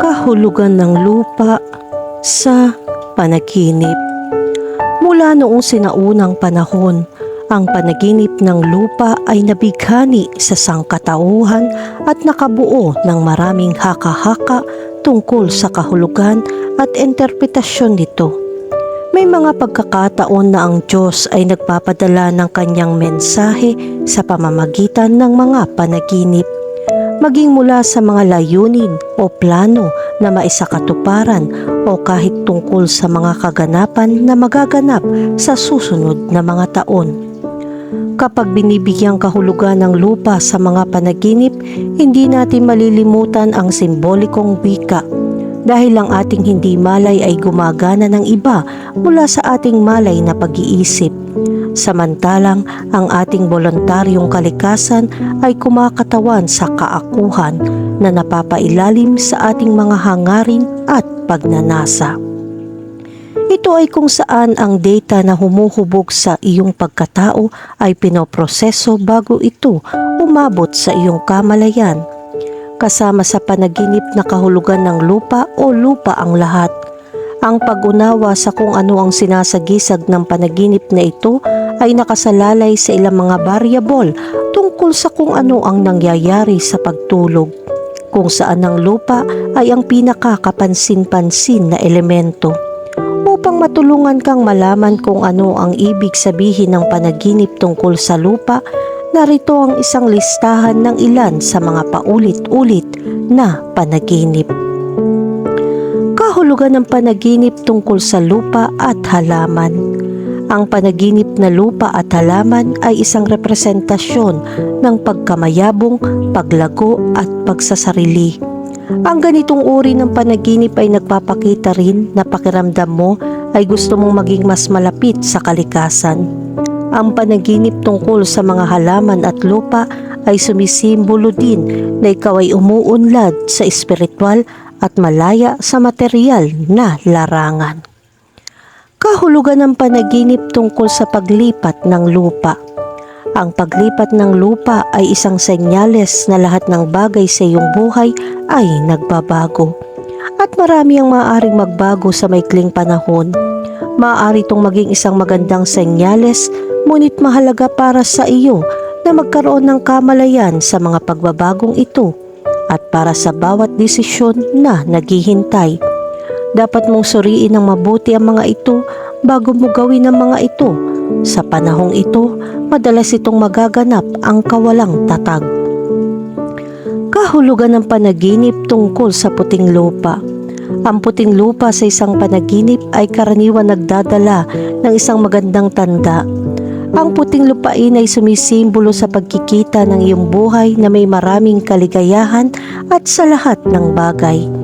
kahulugan ng lupa sa panaginip. Mula noong sinaunang panahon, ang panaginip ng lupa ay nabighani sa sangkatauhan at nakabuo ng maraming haka-haka tungkol sa kahulugan at interpretasyon nito. May mga pagkakataon na ang Diyos ay nagpapadala ng kanyang mensahe sa pamamagitan ng mga panaginip maging mula sa mga layunin o plano na maisakatuparan o kahit tungkol sa mga kaganapan na magaganap sa susunod na mga taon. Kapag binibigyang kahulugan ng lupa sa mga panaginip, hindi natin malilimutan ang simbolikong wika dahil ang ating hindi malay ay gumagana ng iba mula sa ating malay na pag-iisip. Samantalang ang ating voluntaryong kalikasan ay kumakatawan sa kaakuhan na napapailalim sa ating mga hangarin at pagnanasa. Ito ay kung saan ang data na humuhubog sa iyong pagkatao ay pinoproseso bago ito umabot sa iyong kamalayan. Kasama sa panaginip na kahulugan ng lupa o lupa ang lahat. Ang pag-unawa sa kung ano ang sinasagisag ng panaginip na ito ay nakasalalay sa ilang mga variable tungkol sa kung ano ang nangyayari sa pagtulog, kung saan ang lupa ay ang pinakakapansin-pansin na elemento. Upang matulungan kang malaman kung ano ang ibig sabihin ng panaginip tungkol sa lupa, narito ang isang listahan ng ilan sa mga paulit-ulit na panaginip. Kahulugan ng panaginip tungkol sa lupa at halaman. Ang panaginip na lupa at halaman ay isang representasyon ng pagkamayabong, paglago at pagsasarili. Ang ganitong uri ng panaginip ay nagpapakita rin na pakiramdam mo ay gusto mong maging mas malapit sa kalikasan. Ang panaginip tungkol sa mga halaman at lupa ay sumisimbolo din na ikaw ay umuunlad sa espiritual at malaya sa material na larangan. Kahulugan ng panaginip tungkol sa paglipat ng lupa. Ang paglipat ng lupa ay isang senyales na lahat ng bagay sa iyong buhay ay nagbabago. At marami ang maaaring magbago sa maikling panahon. Maaari itong maging isang magandang senyales, ngunit mahalaga para sa iyo na magkaroon ng kamalayan sa mga pagbabagong ito at para sa bawat desisyon na naghihintay. Dapat mong suriin ng mabuti ang mga ito bago mo gawin ang mga ito. Sa panahong ito, madalas itong magaganap ang kawalang tatag. Kahulugan ng panaginip tungkol sa puting lupa. Ang puting lupa sa isang panaginip ay karaniwan nagdadala ng isang magandang tanda. Ang puting lupain ay sumisimbolo sa pagkikita ng iyong buhay na may maraming kaligayahan at sa lahat ng bagay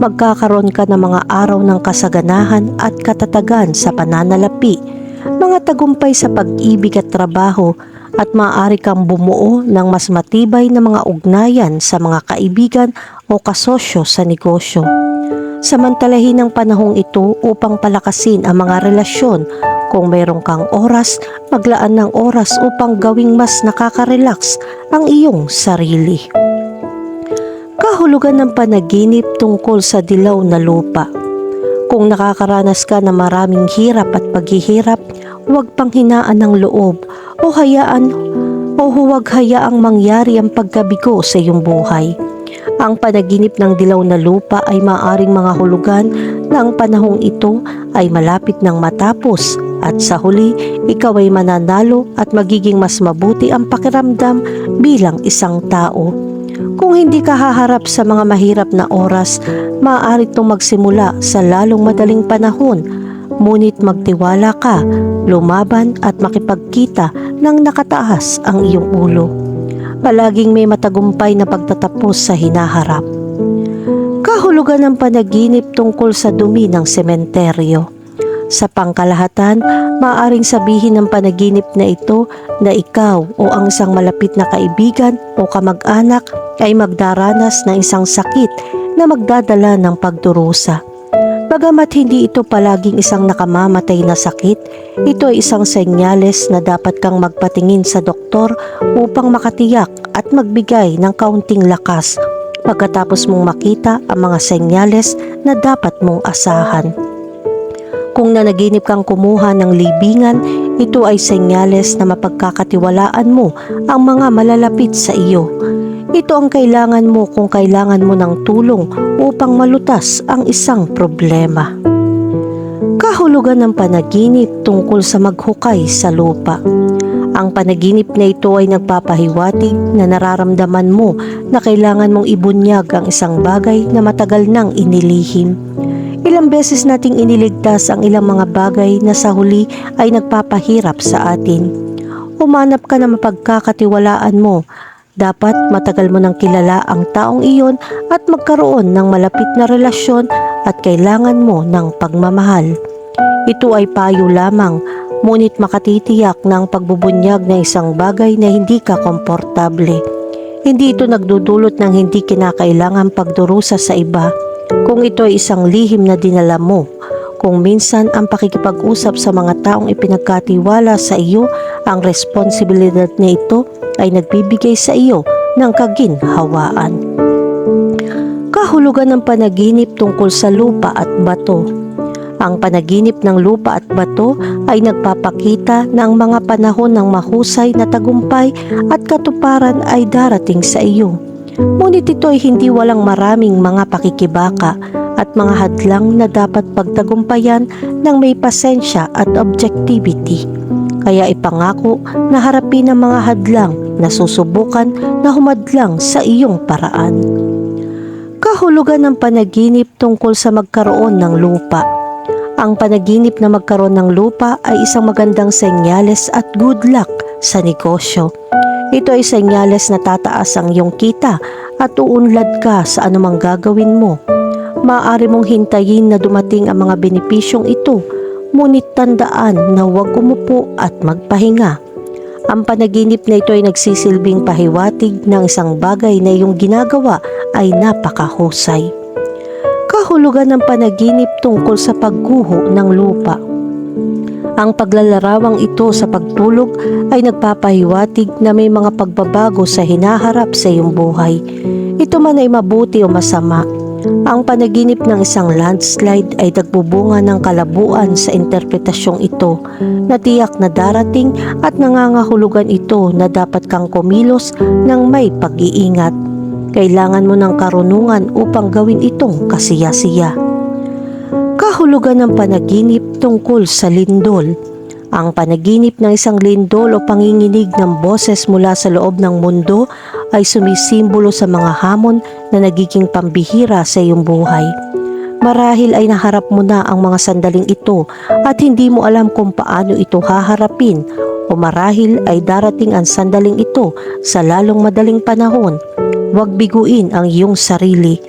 magkakaroon ka ng mga araw ng kasaganahan at katatagan sa pananalapi, mga tagumpay sa pag-ibig at trabaho at maaari kang bumuo ng mas matibay na mga ugnayan sa mga kaibigan o kasosyo sa negosyo. Samantalahin ang panahong ito upang palakasin ang mga relasyon. Kung mayroon kang oras, maglaan ng oras upang gawing mas nakaka-relax ang iyong sarili kahulugan ng panaginip tungkol sa dilaw na lupa. Kung nakakaranas ka ng maraming hirap at paghihirap, huwag panghinaan ng loob o hayaan o huwag hayaang mangyari ang pagkabigo sa iyong buhay. Ang panaginip ng dilaw na lupa ay maaring mga hulugan na ang panahong ito ay malapit ng matapos at sa huli ikaw ay mananalo at magiging mas mabuti ang pakiramdam bilang isang tao. Kung hindi ka haharap sa mga mahirap na oras, maaari itong magsimula sa lalong madaling panahon. Ngunit magtiwala ka, lumaban at makipagkita ng nakataas ang iyong ulo. Palaging may matagumpay na pagtatapos sa hinaharap. Kahulugan ng panaginip tungkol sa dumi ng sementeryo. Sa pangkalahatan, maaaring sabihin ng panaginip na ito na ikaw o ang isang malapit na kaibigan o kamag-anak ay magdaranas ng isang sakit na magdadala ng pagdurusa. Bagamat hindi ito palaging isang nakamamatay na sakit, ito ay isang senyales na dapat kang magpatingin sa doktor upang makatiyak at magbigay ng kaunting lakas pagkatapos mong makita ang mga senyales na dapat mong asahan. Kung nanaginip kang kumuha ng libingan, ito ay senyales na mapagkakatiwalaan mo ang mga malalapit sa iyo. Ito ang kailangan mo kung kailangan mo ng tulong upang malutas ang isang problema. Kahulugan ng panaginip tungkol sa maghukay sa lupa. Ang panaginip na ito ay nagpapahiwatig na nararamdaman mo na kailangan mong ibunyag ang isang bagay na matagal nang inilihim. Ilang beses nating iniligtas ang ilang mga bagay na sa huli ay nagpapahirap sa atin. Umanap ka na mapagkakatiwalaan mo. Dapat matagal mo nang kilala ang taong iyon at magkaroon ng malapit na relasyon at kailangan mo ng pagmamahal. Ito ay payo lamang, ngunit makatitiyak na ang pagbubunyag ng isang bagay na hindi ka komportable. Hindi ito nagdudulot ng hindi kinakailangan pagdurusa sa iba kung ito ay isang lihim na dinala mo. Kung minsan ang pakikipag-usap sa mga taong ipinagkatiwala sa iyo, ang responsibilidad na ito ay nagbibigay sa iyo ng kaginhawaan. Kahulugan ng panaginip tungkol sa lupa at bato. Ang panaginip ng lupa at bato ay nagpapakita na ang mga panahon ng mahusay na tagumpay at katuparan ay darating sa iyo. Ngunit ito ay hindi walang maraming mga pakikibaka at mga hadlang na dapat pagtagumpayan ng may pasensya at objectivity. Kaya ipangako na harapin ang mga hadlang na susubukan na humadlang sa iyong paraan. Kahulugan ng panaginip tungkol sa magkaroon ng lupa. Ang panaginip na magkaroon ng lupa ay isang magandang senyales at good luck sa negosyo. Ito ay senyales na tataas ang iyong kita at uunlad ka sa anumang gagawin mo. Maaari mong hintayin na dumating ang mga benepisyong ito, ngunit tandaan na huwag umupo at magpahinga. Ang panaginip na ito ay nagsisilbing pahiwatig ng isang bagay na iyong ginagawa ay napakahusay. Kahulugan ng panaginip tungkol sa pagguho ng lupa. Ang paglalarawang ito sa pagtulog ay nagpapahiwatig na may mga pagbabago sa hinaharap sa iyong buhay. Ito man ay mabuti o masama. Ang panaginip ng isang landslide ay nagbubunga ng kalabuan sa interpretasyong ito na tiyak na darating at nangangahulugan ito na dapat kang kumilos ng may pag-iingat. Kailangan mo ng karunungan upang gawin itong kasiya-siya kahulugan ng panaginip tungkol sa lindol. Ang panaginip ng isang lindol o panginginig ng boses mula sa loob ng mundo ay sumisimbolo sa mga hamon na nagiging pambihira sa iyong buhay. Marahil ay naharap mo na ang mga sandaling ito at hindi mo alam kung paano ito haharapin o marahil ay darating ang sandaling ito sa lalong madaling panahon. Huwag biguin ang iyong sarili.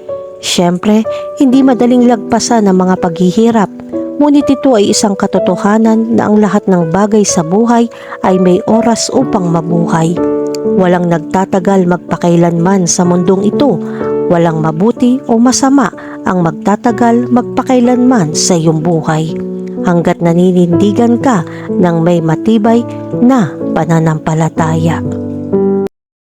Siyempre, hindi madaling lagpasan ang mga paghihirap, ngunit ito ay isang katotohanan na ang lahat ng bagay sa buhay ay may oras upang mabuhay. Walang nagtatagal magpakailanman sa mundong ito, walang mabuti o masama ang magtatagal magpakailanman sa iyong buhay. Hanggat naninindigan ka ng may matibay na pananampalataya.